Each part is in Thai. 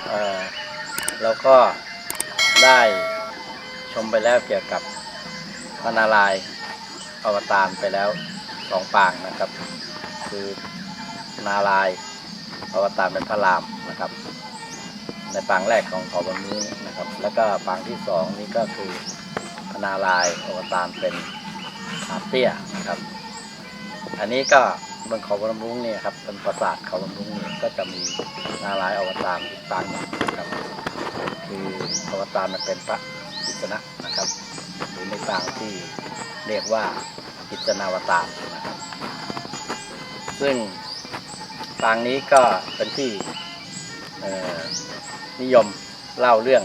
ครับเราก็ได้ชมไปแล้วเกี่ยวกับพระนารายอวตารไปแล้วสองปางนะครับ คือนารายอวตารเป็นพระรามนะครับ ในปางแรกของเขาวันนี้นะครับ แล้วก็ปางที่สองนี้ก็คือพระนารายอวตารเป็นขาเตี้ยนะครับ อันนี้ก็ บนเขาบรมรุ้งเนี่ยครับเป็นปราสาทเขาบรมรุ้งเนี่ยก็จะมีนารายอวตารอีกปางหนึ่งนะครับ คืออวตารมันเป็นพระกิษณะนะครับ หรือในปางที่เรียกว่ากิจนาวตารนะครับ ซึ่งปางนี้ก็เป็นที่นิยมเล่าเรื่อง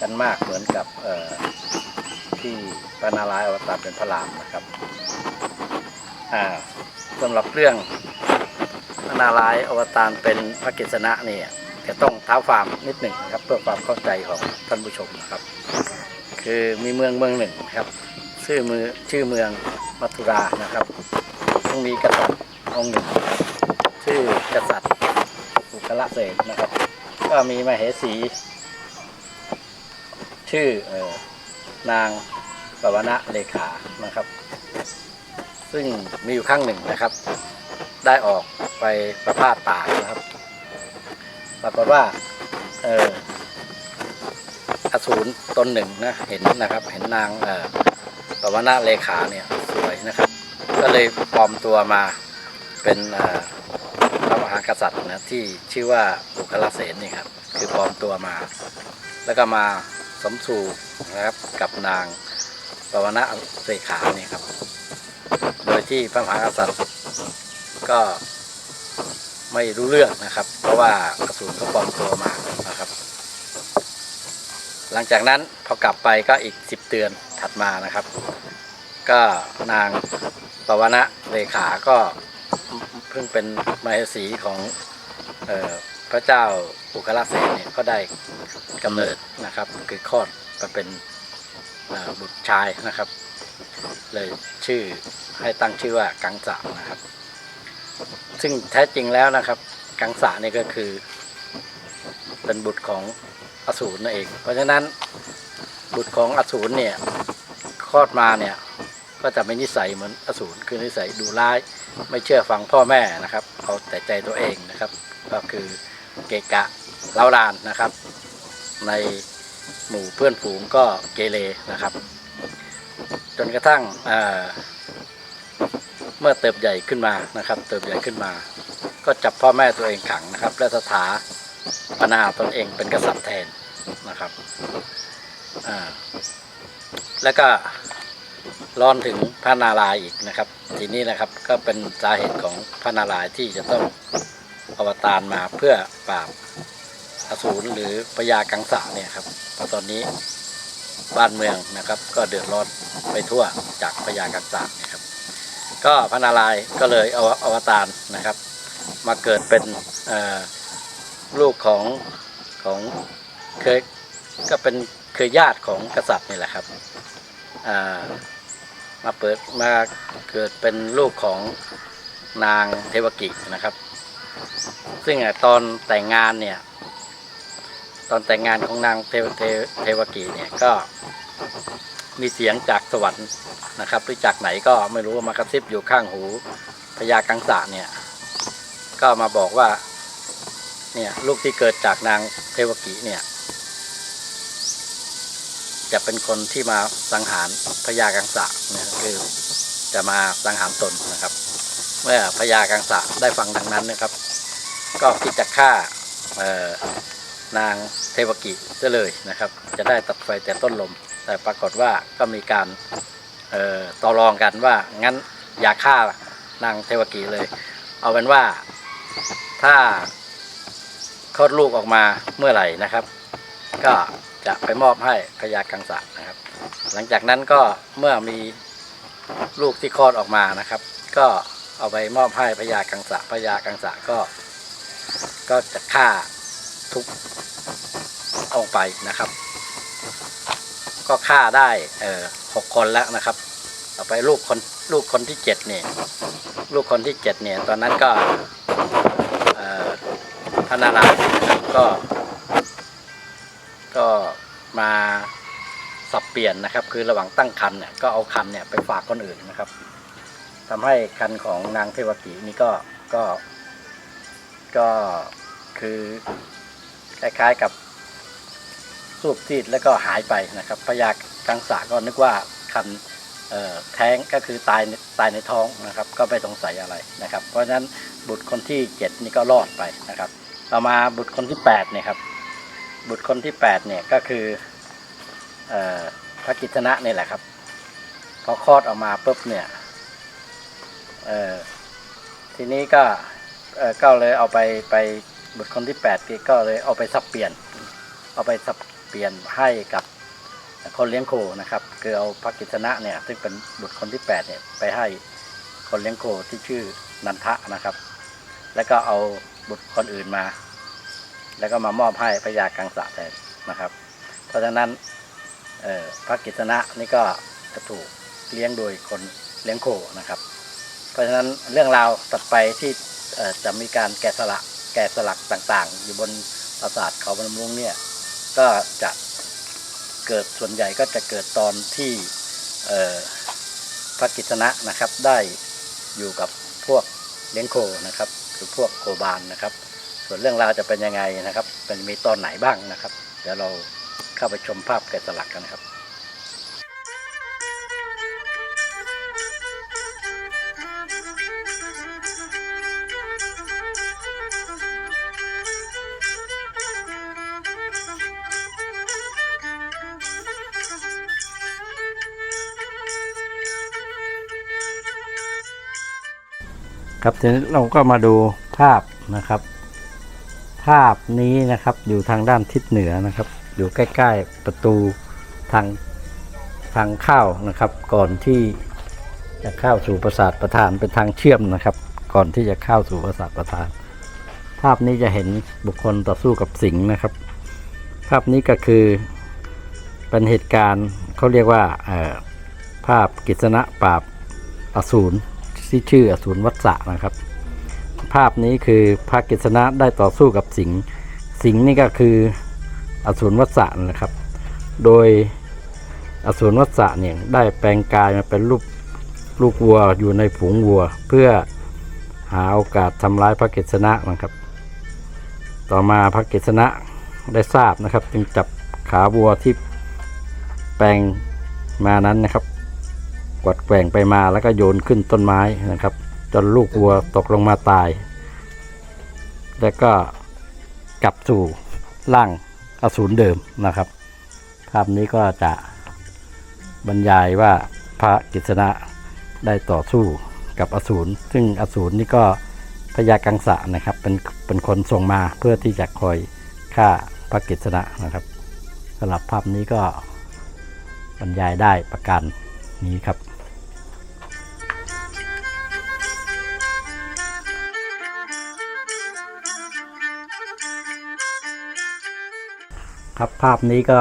กันมากเหมือนกับที่พระนารายณ์อวตารเป็นพระรามนะครับ อ่า สำหรับเรื่องพระนารายณ์อวตารเป็นพระกฤษณะเนี่ย จะต้องเท้าความนิดหนึ่งนะครับ เพื่อความเข้าใจของท่านผู้ชมนะครับ คือมีเมืองเมืองหนึ่งนะครับชื่อมือชื่อเมืองมัทุรานะครับต้องมีกษัตริย์องค์หนึ่ง ชื่อกษัตริย์อุกละเสนนะครับ ก็มีมเหสี ชื่อออนางปวณะเลขานะครับ ซึ่งมีอยู่ครั้งหนึ่งนะครับ ได้ออกไปประพาสป่านะครับ ปรากฏว่าเอออสูรตนหนึ่งนะเห็นนะครับ เห็นนางเออปวนาเลขาเนี่ยสวยนะครับ ก็เลยปลอมตัวมาเป็นพระมหากษัตริย์นะที่ชื่อว่าบุคลเสนนี่ครับคือปลอมตัวมา แล้วก็มาสมสู่นะครับกับนางปวนาเลขาเนี่ยครับ โดยที่พระมหากษัตริย์ก็ไม่รู้เรื่องนะครับ เพราะว่าอสูรเขาปลอมตัวมานะครับ หลังจากนั้นพอกลับไปก็อีกสิบเดือนถัดมานะครับ ก็นางปวณะเลขาก็เพิ่งเป็นมเหสีของออพระเจ้าอุคลเสนเนี่ยก็ได้กำเนิดนะครับ คือคลอดมาเป็นบุตรชายนะครับ เลยชื่อให้ตั้งชื่อว่ากังสะนะครับ ซึ่งแท้จริงแล้วนะครับ กังสะนี่ก็คือ เป็นบุตรของอสูรนั่นเอง เพราะฉะนั้นบุตรของอสูรเนี่ยคลอดมาเนี่ยก็จะไม่นิสัยเหมือนอสูรคือนิสัยดูร้าย ไม่เชื่อฟังพ่อแม่นะครับ เอาแต่ใจตัวเองนะครับ ก็คือเกกะเล้าลานนะครับ ในหมู่เพื่อนฝูงก็เกเรนะครับ จนกระทั่งเมื่อเติบใหญ่ขึ้นมานะครับ เติบใหญ่ขึ้นมา ก็จับพ่อแม่ตัวเองขังนะครับ และสถาปนาตนเองเป็นกษัตริย์แทนนะครับแล้วก็ร้อนถึงพระนารายณ์อีกนะครับ ทีนี้นะครับก็เป็นสาเหตุของพระนารายณ์ที่จะต้องอวตารมาเพื่อปราบอสูรหรือพญากังสะเนี่ยครับพราะตอนนี้ บ้านเมืองนะครับ ก็เดือดร้อนไปทั่วจากพญากังสะเนะครับ ก็พระนารายณ์ก็เลยเอาอวตารนะครับ มาเกิดเป็นลูกของของเคยก็เป็นเคยญาติของกษัตริย์นี่แหละครับามาเปิดมาเกิดเป็นลูกของนางเทวกินะครับ ซึ่งอตอนแต่งงานเนี่ย ตอนแต่งงานของนางเทวเทเทวกีเนี่ยก็มีเสียงจากสวรรค์นะครับหรือจากไหนก็ไม่รู้มากระซิบอยู่ข้างหูพญากังสะเนี่ย ก็มาบอกว่า เนี่ยลูกที่เกิดจากนางเทวกีเนี่ย จะเป็นคนที่มาสังหารพญากังสะเนี่ยคือจะมาสังหารตนนะครับ เมื่อพญากังสะได้ฟังดังนั้นนะครับ ก็คิดจะฆ่าเอ่อ นางเทวกิซะเลยนะครับ จะได้ตัดไฟแต่ต้นลม แต่ปรากฏว่าก็มีการต่อรองกันว่างั้นอย่าฆ่านางเทวกิเลย เอาเป็นว่าถ้าคลอดลูกออกมาเมื่อไหร่นะครับ ก็จะไปมอบให้พญากังสะนะครับ หลังจากนั้นก็เมื่อมีลูกที่คลอดออกมานะครับ ก็เอาไปมอบให้พญากังสะพญากังสะก็ก็จะฆ่า ทุกออกไปนะครับ ก็ฆ่าได้เอ่อหกคนแล้วนะครับ ต่อไปลูกคนลูกคนที่เจ็ดเนี่ยลูกคนที่เจ็ดเนี่ยตอนนั้นก็เอ่อพระนารายณ์ก็ ก็มาสับเปลี่ยนนะครับ คือระหว่างตั้งคันเนี่ยก็เอาคันเนี่ยไปฝากคนอื่นนะครับทำให้คันของนางเทวกีนี่ก็ก็ก็คือ คล้ายๆกับสูบซีดแล้วก็หายไปนะครับพญากังสาก็นึกว่าคันแท้งก็คือตายตายในท้องนะครับ ก็ไม่สงสัยอะไรนะครับ เพราะฉะนั้นบุตรคนที่เจ็ดนี่ก็รอดไปนะครับต่อมาบุตรคนที่แปดเนี่ยครับ บุตรคนที่แปดเนี่ยก็คืออพระกิตนะนี่แหละครับ พอคลอดออกมาปุ๊บเนี่ยทีนี้ก็ก็เลยเอาไปไป บุตรคนที่แปดก็เลยเอาไปสับเปลี่ยน เอาไปสับเปลี่ยนให้กับคนเลี้ยงโคนะครับ คือเอาพระกิตนะเนี่ยซึ่งเป็นบุตรคนที่แปดเนี่ยไปให้คนเลี้ยงโคที่ชื่อนันทะนะครับ แล้วก็เอาบุตรคนอื่นมา แล้วก็มามอบให้พระยากังสะแทนนะครับ เพราะฉะนั้นพระกิตนะนี่ก็จะถูกเลี้ยงโดยคนเลี้ยงโคนะครับ เพราะฉะนั้นเรื่องราวต่อไปที่จะมีการแกะสลัก แกะสลักต่างๆ อยู่บนปราสาทเขาบรรมุงเนี่ยก็จะเกิดส่วนใหญ่ก็จะเกิดตอนที่พระกิตนะนะครับได้อยู่กับพวกเลี้ยงโคนะครับหรือพวกโคบานนะครับ ส่วนเรื่องราวจะเป็นยังไงนะครับเป็นมีตอนไหนบ้างนะครับ เดี๋ยวเราเข้าไปชมภาพแกะสลักกันนะครับ ครับทีนี้เราก็มาดูภาพนะครับ ภาพนี้นะครับอยู่ทางด้านทิศเหนือนะครับ อยู่ใกล้ ๆประตูทางทางเข้านะครับ ก่อนที่จะเข้าสู่ปราสาทประธานเป็นทางเชื่อมนะครับ ก่อนที่จะเข้าสู่ปราสาทประธาน ภาพนี้จะเห็นบุคคลต่อสู้กับสิงห์นะครับ ภาพนี้ก็คือเป็นเหตุการณ์เขาเรียกว่าภาพกิษณะปราบอสูร ที่ชื่ออสูรวัฏฏะนะครับ ภาพนี้คือพระกฤษณะได้ต่อสู้กับสิงห์สิงห์นี่ก็คืออสูรวัฏฏะนะครับ โดยอสูรวัฏฏะเนี่ยได้แปลงกายมาเป็นรูปลูกวัวอยู่ในฝูงวัว เพื่อหาโอกาสทำร้ายพระกฤษณะนะครับ ต่อมาพระกฤษณะได้ทราบนะครับ จึงจับขาวัวที่แปลงมานั้นนะครับ วัดแกว่งไปมาแล้วก็โยนขึ้นต้นไม้นะครับ จนลูกวัวตกลงมาตาย แล้วก็กลับสู่ร่างอสูรเดิมนะครับภาพนี้ก็จะบรรยายว่าพระกิษณะได้ต่อสู้กับอสูรซึ่งอสูรนี่ก็พญากังสะนะครับเป็นเป็นคนส่งมาเพื่อที่จะคอยฆ่าพระกิษณะนะครับสำหรับภาพนี้ก็บรรยายได้ประการนี้ครับ ครับภาพนี้ก็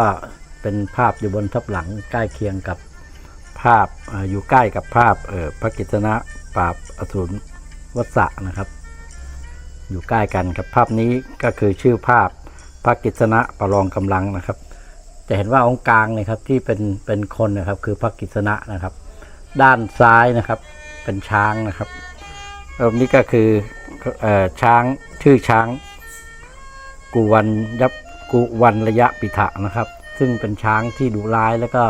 เป็นภาพอยู่บนทับหลังใกล้เคียงกับภาพออยู่ใกล้กับภาพเออพระกิตนะปราบอสูรวัฏะนะครับ อยู่ใกล้กันครับภาพนี้ก็คือชื่อภาพพระกิตนะประลองกำลังนะครับ จะเห็นว่าองค์กลางเนะครับที่เป็นเป็นคนนะครับคือพระกิตนะนะครับ ด้านซ้ายนะครับเป็นช้างนะครับแล้วนี้ก็คือออช้างชื่อช้างกุวันยับ กุวันระยะปิถะนะครับ ซึ่งเป็นช้างที่ดุร้ายแล้วก็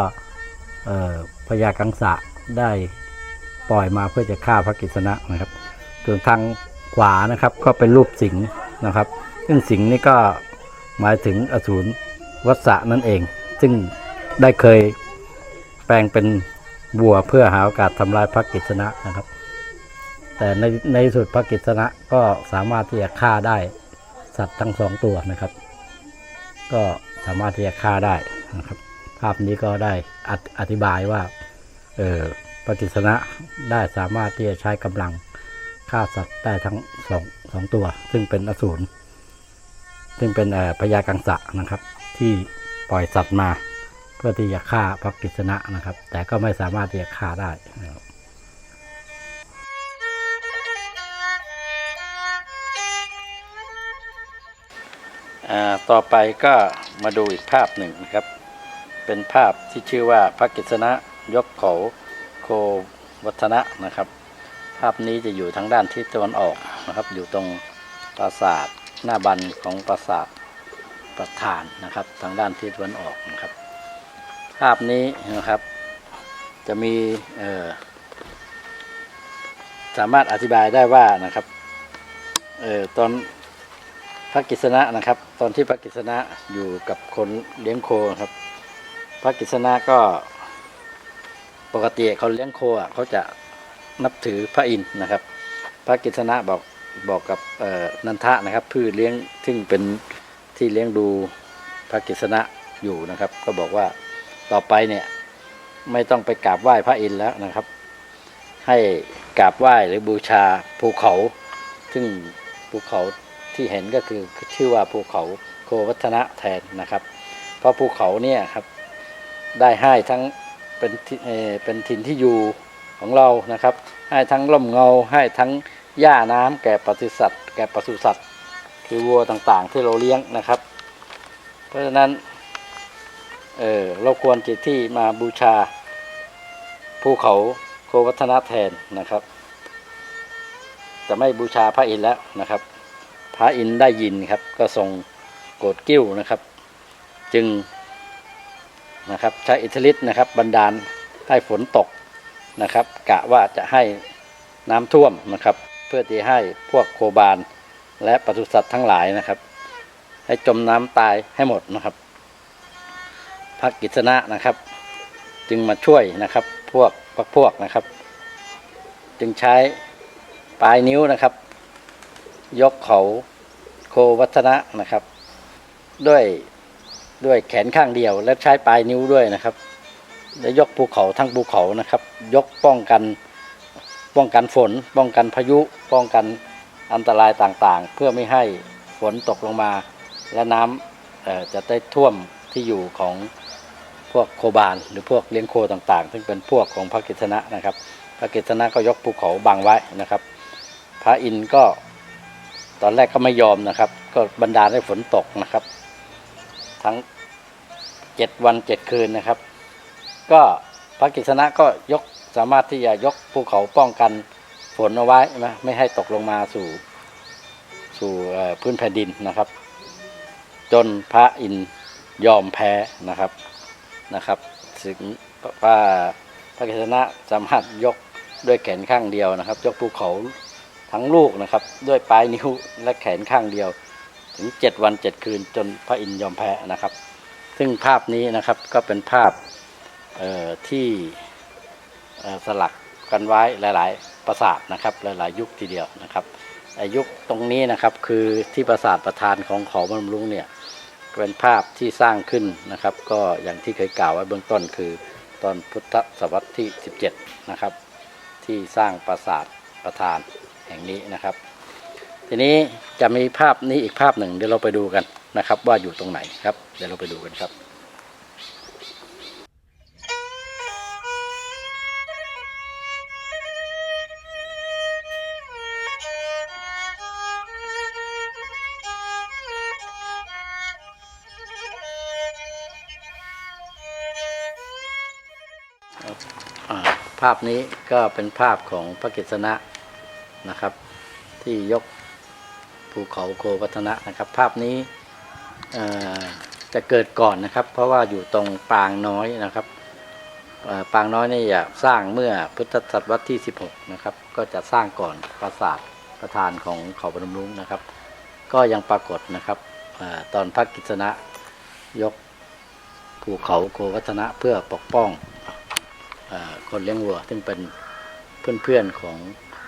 พญากังสะได้ปล่อยมาเพื่อจะฆ่าพระกิษณะนะครับ ส่วนทางขวานะครับก็เป็นรูปสิงห์นะครับ ซึ่งสิงห์นี่ก็หมายถึงอสูรวัฏะนั่นเอง ซึ่งได้เคยแปลงเป็นวัวเพื่อหาโอกาสทำลายพระกิษณะนะครับ แต่ในในสุดพระกิษณะก็สามารถที่จะฆ่าได้สัตว์ทั้งสองตัวนะครับ ก็สามารถที่จะฆ่าได้นะครับ ภาพนี้ก็ได้อธิบายว่าเออปฏิสนะได้สามารถที่จะใช้กำลังฆ่าสัตว์ได้ทั้งสองสองตัว ซึ่งเป็นอสูรซึ่งเป็นเอ่อพญากังสะนะครับ ที่ปล่อยสัตว์มา เพื่อที่จะฆ่าพระกิษณะนะครับ แต่ก็ไม่สามารถที่จะฆ่าได้นะครับ ต่อไปก็มาดูอีกภาพหนึ่งนะครับ เป็นภาพที่ชื่อว่าพระกฤษณะยกเขาโควัฒนะนะครับ ภาพนี้จะอยู่ทางด้านทิศตะวันออกนะครับ อยู่ตรงปราสาทหน้าบันของปราสาทประธานนะครับ ทางด้านทิศตะวันออกนะครับ ภาพนี้นะครับ จะมีสามารถอธิบายได้ว่านะครับออตอน ระกิษณะนะครับ ตอนที่พระกิษณะอยู่กับคนเลี้ยงโคครับ พระกิษณะก็ปกติเขาเลี้ยงโคอะเขาจะนับถือพระอินทร์นะครับ พระกิษณะบอกบอกกับนันทะนะครับพืชเลี้ยงซึ่งเป็นที่เลี้ยงดูพระกิษณะอยู่นะครับ ก็บอกว่าต่อไปเนี่ยไม่ต้องไปกราบไหว้พระอินทร์แล้วนะครับ ให้กราบไหว้หรือบูชาภูเขา ซึ่งภูเขา ที่เห็นก็คือชื่อว่าภูเขาโควัฒนะแทนนะครับ เพราะภูเขาเนี่ยครับได้ให้ทั้งเป็นที่เอเป็นถิ่นที่อยู่ของเรานะครับ ให้ทั้งร่มเงาให้ทั้งหญ้าน้ำแก่ปศุสัตว์ แก่ปศุสัตว์ คือวัวต่างๆ ที่เราเลี้ยงนะครับ เพราะฉะนั้นเออเราควรจะที่มาบูชาภูเขาโควัฒนะแทนนะครับ จะไม่บูชาพระอินทร์แล้วนะครับ พระอินได้ยินครับ ก็ทรงโกรธกิ้วนะครับ จึงนะครับใช้อิทธิฤทธิ์นะครับบันดาลให้ฝนตกนะครับ กะว่าจะให้น้ำท่วมนะครับ เพื่อที่ให้พวกโคบาลและปศุสัตว์ทั้งหลายนะครับ ให้จมน้ำตายให้หมดนะครับพระกิษณะนะครับ จึงมาช่วยนะครับพวกพวกพวกนะครับ จึงใช้ปลายนิ้วนะครับ ยกเขาโควัฒนะนะครับ ด้วยด้วยแขนข้างเดียว และใช้ปลายนิ้วด้วยนะครับ และยกภูเขาทั้งภูเขานะครับ ยกป้องกันป้องกันฝน ป้องกันพายุ ป้องกันอันตรายต่างๆ เพื่อไม่ให้ฝนตกลงมา และน้ำจะได้ท่วมที่อยู่ของพวกโคบาลหรือพวกเลี้ยงโคต่างๆ ซึ่งเป็นพวกของพระกิษณะนะครับ พระกิษณะก็ยกภูเขาบังไว้นะครับ พระอินทร์ก็ ตอนแรกก็ไม่ยอมนะครับ ก็บันดาลให้ฝนตกนะครับ ทั้งเจ็ดวันเจ็ดคืนนะครับ ก็พระกิษณะก็ยกสามารถที่จะยกภูเขาป้องกันฝนเอาไว้นะไม่ให้ตกลงมาสู่สู่พื้นแผ่นดินนะครับ จนพระอินยอมแพ้นะครับนะครับถึงว่าพระกิษณะสามารถยกด้วยแขนข้างเดียวนะครับ ยกภูเขา ทั้งลูกนะครับ ด้วยปลายนิ้วและแขนข้างเดียว ถึงเจ็ดวันเจ็ดคืนจนพระอินทร์ยอมแพ้นะครับ ซึ่งภาพนี้นะครับก็เป็นภาพที่สลักกันไว้หลาย ๆ ปราสาทนะครับหลาย ๆ ยุคทีเดียวนะครับอายุตรงนี้นะครับคือที่ปราสาทประธานของขาบำรุงเนี่ยเป็นภาพที่สร้างขึ้นนะครับ ก็อย่างที่เคยกล่าวไว้เบื้องต้นคือตอนพุทธศตวรรษที่ 17 นะครับ ที่สร้างปราสาทประธาน แห่งนี้นะครับ ทีนี้จะมีภาพนี้อีกภาพหนึ่งเดี๋ยวเราไปดูกันนะครับ ว่าอยู่ตรงไหนครับเดี๋ยวเราไปดูกันครับภาพนี้ก็เป็นภาพของพระกฤษณะ นะครับ ที่ยกภูเขาโควัฒนะนะครับ ภาพนี้จะเกิดก่อนนะครับ เพราะว่าอยู่ตรงปางน้อยนะครับปางน้อยนี่จะสร้างเมื่อพุทธศตวรรษที่ 16 นะครับ ก็จะสร้างก่อนปราสาทประธานของเขาพนมรุ้งนะครับ ก็ยังปรากฏนะครับอตอนพระกฤษณะยกภูเขาโควัฒนะเพื่อปกป้องอคนเลี้ยงวัว ซึ่งเป็นเพื่อนๆของ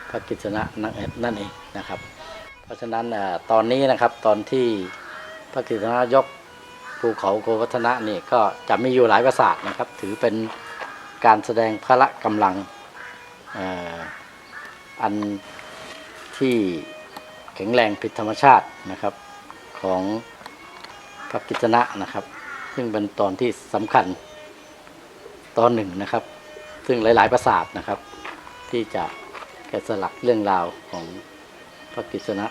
พระกิษณะนั่นเองนั่นเองนะครับ เพราะฉะนั้นตอนนี้นะครับตอนที่พระกิษณะยกภูเขาโควัฒนะนี่ก็จะมีอยู่หลายปราสาทนะครับ ถือเป็นการแสดงพละกำลังอันที่แข็งแรงผิดธรรมชาตินะครับของพระกิษณะนะครับ ซึ่งเป็นตอนที่สำคัญตอนหนึ่งนะครับ ซึ่งหลาย ๆ ประสาทนะครับ ที่จะ แกสลักเรื่องราวของพระกิษณะ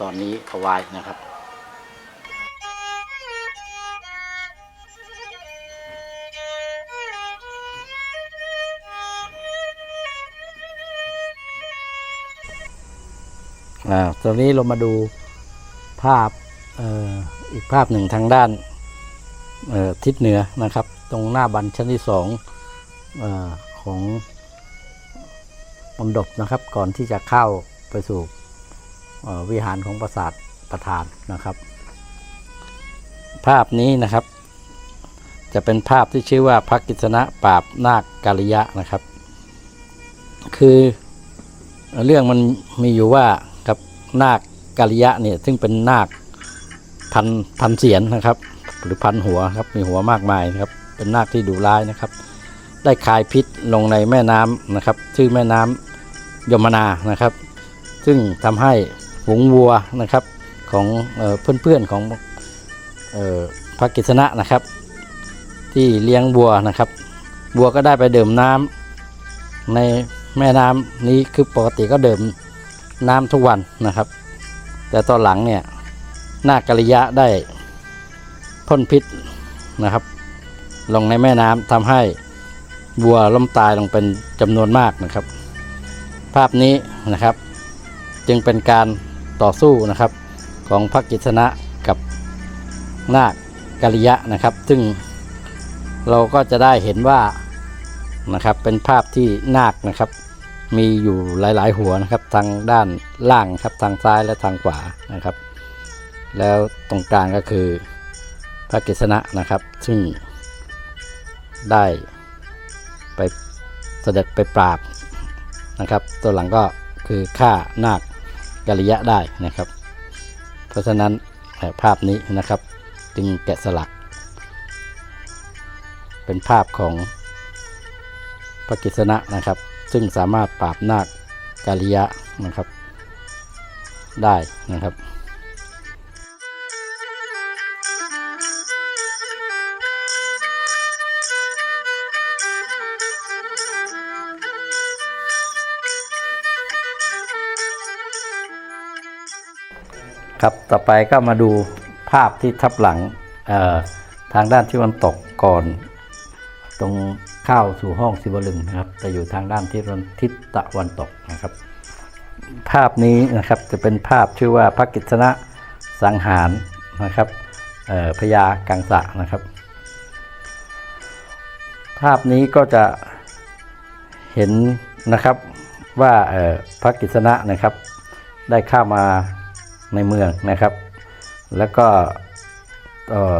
ตอนนี้เอาไว้นะครับตอนนี้เรามาดูภาพอออีกภาพหนึ่งทางด้านทิศเหนือนะครับ ตรงหน้าบันชั้นที่สองอของ มณฑปนะครับ ก่อนที่จะเข้าไปสู่วิหารของปราสาทประธานนะครับ ภาพนี้นะครับ จะเป็นภาพที่ชื่อว่าพระกิษณะปราบนาคกาลิยะนะครับ คือเรื่องมันมีอยู่ว่ากับนาคกาลิยะเนี่ยซึ่งเป็นนาคพันพันเสียนนะครับ หรือพันหัวครับมีหัวมากมายนะครับ เป็นนาคที่ดุร้ายนะครับ ได้คายพิษลงในแม่น้ำนะครับชื่อแม่น้ำ ยมนานะครับ ซึ่งทำให้ฝูงวัวนะครับของเออเพื่อนๆของออพระกิษณะนะครับ ที่เลี้ยงวัวนะครับวัวก็ได้ไปดื่มน้ำในแม่น้ำนี้คือปกติก็ดื่มน้ำทุกวันนะครับ แต่ตอนหลังเนี่ยนาคกริยะได้พ่นพิษนะครับ ลงในแม่น้ำทำให้วัวล้มตายลงเป็นจำนวนมากนะครับาพนี้นะครับ จึงเป็นการต่อสู้นะครับของพระกิษณะกับนาคกริยะนะครับ ซึ่งเราก็จะได้เห็นว่านะครับเป็นภาพที่นาคนะครับ มีอยู่หลาย ๆ หัวนะครับ ทางด้านล่างครับทางซ้ายและทางขวานะครับ แล้วตรงกลางก็คือพระกฤษณะนะครับ ซึ่งได้ไปเสด็จไปปราบ นะครับ ตัวหลังก็คือฆ่านาคกริยะได้นะครับ เพราะฉะนั้นภาพนี้นะครับจึงแกะสลัก เป็นภาพของพระกิษณะนะครับ ซึ่งสามารถปราบนาคกาลิยะนะครับได้นะครับ ครับต่อไปก็มาดูภาพที่ทับหลังทางด้านที่วันตกก่อน ตรงเข้าสู่ห้องสิวลึงนะครับจะอยู่ทางด้านทิศวันทิศตะวันตกนะครับ ภาพนี้นะครับจะเป็นภาพชื่อว่าพระกิษณะสังหารนะครับพญากังสะนะครับ ภาพนี้ก็จะเห็นนะครับว่าพระกิษณะนะครับ ได้เข้ามา ในเมืองนะครับ แล้วก็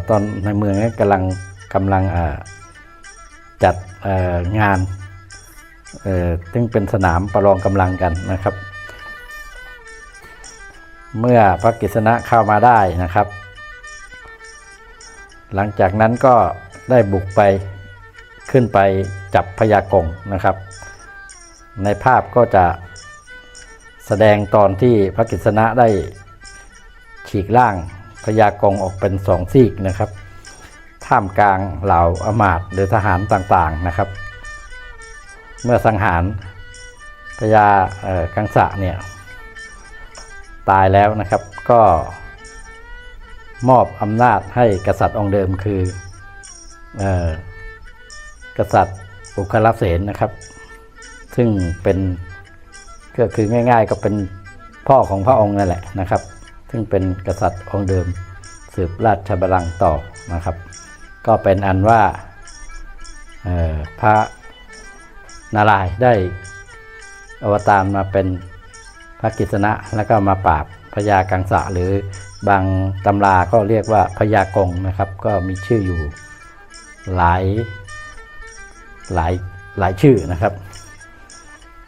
ตอนในเมืองนี้กำลังกำลังจัดงานซึ่งเป็นสนามประลองกำลังกันนะครับ เมื่อพระกฤษณะเข้ามาได้นะครับ หลังจากนั้นก็ได้บุกไปขึ้นไปจับพญากงนะครับ ในภาพก็จะแสดงตอนที่พระกฤษณะได้ ฉีกล่างพญากงออกเป็นสองซีกนะครับท่ามกลางเหล่าอมาตหรือทหารต่างๆนะครับ เมื่อสังหารพญากังสะเนี่ยตายแล้วนะครับก็มอบอำนาจให้กษัตริย์องค์เดิมคือเอ่อกษัตริย์อุคลเสนนะครับ ซึ่งเป็นก็คือง่ายๆก็เป็นพ่อของพระองค์นั่นแหละนะครับ ซึ่งเป็นกษัตริย์องค์เดิมสืบราชบัลลังก์ต่อนะครับ ก็เป็นอันว่าพระนารายณ์ได้อวตารมาเป็นพระกิษณะแล้วก็มาปราบพญากังสะหรือบางตำราก็เรียกว่าพญากงนะครับ ก็มีชื่ออยู่หลายหลายหลายชื่อนะครับ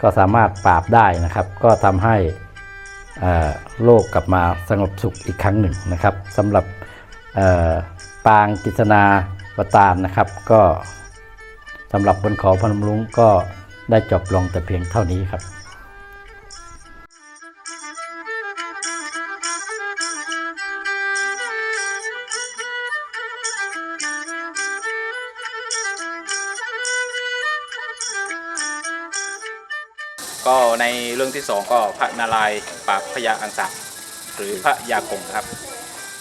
ก็สามารถปราบได้นะครับ ก็ทำให้ โลกกลับมาสงบสุขอีกครั้งหนึ่งนะครับสำหรับปางกิษณาวตารนะครับ ก็สำหรับบนเขาพนมรุ้งก็ได้จบลงแต่เพียงเท่านี้ครับ ก็ในเรื่องที่สองก็พระนารายณ์ปราบพญาอังสะหรือพระยากงครับ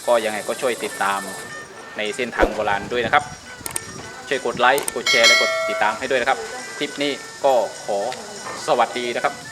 ก็ยังไงก็ช่วยติดตามในเส้นทางโบราณด้วยนะครับ ช่วยกดไลค์กดแชร์และกดติดตามให้ด้วยนะครับ คลิปนี้ก็ขอสวัสดีนะครับ